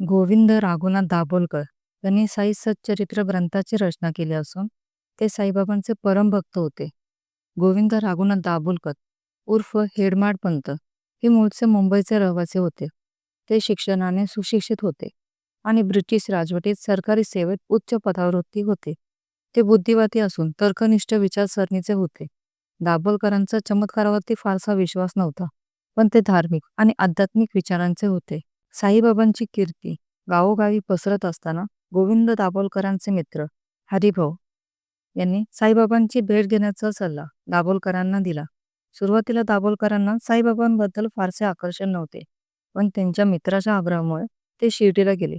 गोविंद राघुनाथ दाभोलकर यांनी साई सच्चरित्र ग्रंथाची रचना केली असून ते साईबाबांचे परमभक्त होते. गोविंद राघुनाथ दाभोलकर उर्फ हेडमाड पंत हे मूळचे मुंबईचे रहिवासी होते. ते शिक्षणाने सुशिक्षित होते आणि ब्रिटिश राजवटीत सरकारी सेवेत उच्च पदावरती होते. ते बुद्धिवादी असून तर्कनिष्ठ विचारसरणीचे होते. दाभोलकरांचा चमत्कारावरती फारसा विश्वास नव्हता, पण ते धार्मिक आणि आध्यात्मिक विचारांचे होते. साईबाबांची कीर्ती गावोगावी पसरत असताना गोविंद दाभोलकरांचे मित्र हरिभाऊ यांनी साईबाबांची भेट घेण्याचा सल्ला दाभोलकरांना दिला. सुरुवातीला दाभोलकरांना साईबाबांबद्दल फारसे आकर्षण नव्हते, पण त्यांच्या मित्राच्या आग्रहामुळे ते शिर्डीला गेले.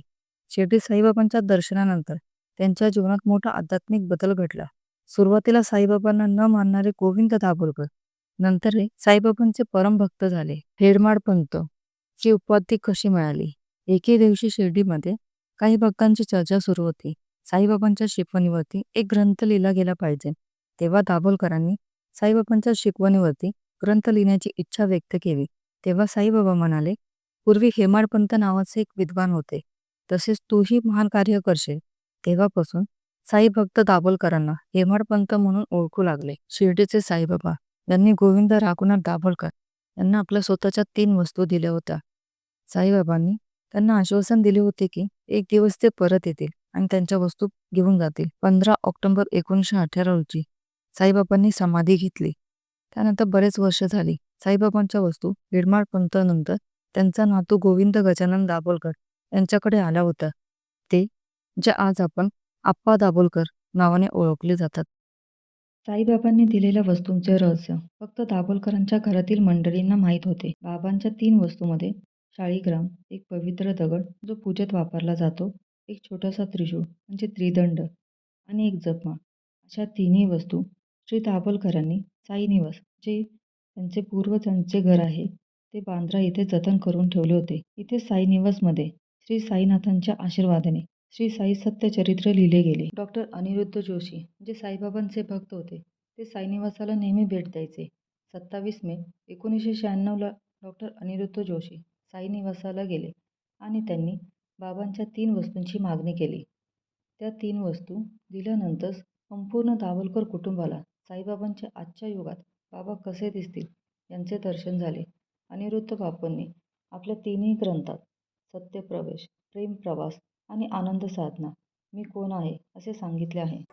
शेवटी साईबाबांच्या दर्शनानंतर त्यांच्या जीवनात मोठा आध्यात्मिक बदल घडला. सुरुवातीला साईबाबांना न मानणारे गोविंद दाभोलकर नंतर हे साईबाबांचे परम भक्त झाले. हेडमाड पंत ची उपाधी कशी मिळाली? एके दिवशी शिर्डीमध्ये काही भक्तांची चर्चा सुरू होती. साईबाबांच्या शिकवणीवरती एक ग्रंथ लिहिला गेला पाहिजे. तेव्हा दाभोलकरांनी साईबाबांच्या शिकवणीवरती ग्रंथ लिहिण्याची इच्छा व्यक्त केली. तेव्हा साईबाबा म्हणाले, पूर्वी हेमाडपंत नावाचे एक विद्वान होते. तसेच तूही महान कार्य करशील. तेव्हापासून साई भक्त दाभोलकरांना हेमाडपंत म्हणून ओळखू लागले. शिर्डीचे साईबाबा यांनी गोविंद राघुनाथ दाभोलकर यांना आपल्या स्वतःच्या तीन वस्तू दिल्या होत्या. साईबाबांनी त्यांना आश्वासन दिले होते की एक दिवस ते परत येतील आणि त्यांच्या वस्तू घेऊन जातील. पंधरा ऑक्टोबर एकोणीसशे अठरा रोजी साईबाबांनी समाधी घेतली. त्यानंतर बरेच वर्ष झाली. साईबाबांच्या वस्तू हेडमाड पंतनंतर त्यांचा नातू गोविंद गजानन दाभोलकर यांच्याकडे आला होता ते जे आज आपण आप्पा दाभोलकर नावाने ओळखले जातात. साईबाबांनी दिलेल्या वस्तूंचे रहस्य फक्त दाभोलकरांच्या घरातील मंडळींना माहीत होते. बाबांच्या तीन वस्तूमध्ये शाळीग्राम, एक पवित्र दगड जो पूजेत वापरला जातो, एक छोटासा त्रिशूळ म्हणजे त्रिदंड आणि एक जपमाळ अशा तिन्ही वस्तू श्री दाभोलकरांनी साईनिवास जे त्यांचे पूर्वजांचे घर आहे ते बांद्रा येथे जतन करून ठेवले होते. इथे साईनिवासमध्ये श्री साईनाथांच्या आशीर्वादाने श्री साई सत्यचरित्र लिहिले गेले. डॉक्टर अनिरुद्ध जोशी जे साईबाबांचे भक्त होते ते साईनिवासाला नेहमी भेट द्यायचे. सत्तावीस मे एकोणीसशे शहाण्णवला डॉक्टर अनिरुद्ध जोशी साईनिवासाला गेले आणि त्यांनी बाबांच्या तीन वस्तूंची मागणी केली. त्या तीन वस्तू दिल्यानंतर संपूर्ण दाभोलकर कुटुंबाला साईबाबांच्या आजच्या युगात बाबा कसे दिसतील याचे दर्शन झाले. अनिरुद्ध बापूंनी आपल्या तिन्ही ग्रंथात सत्यप्रवेश, प्रेमप्रवास आणि आनंद साधना, मी कोण आहे असे सांगितले आहे.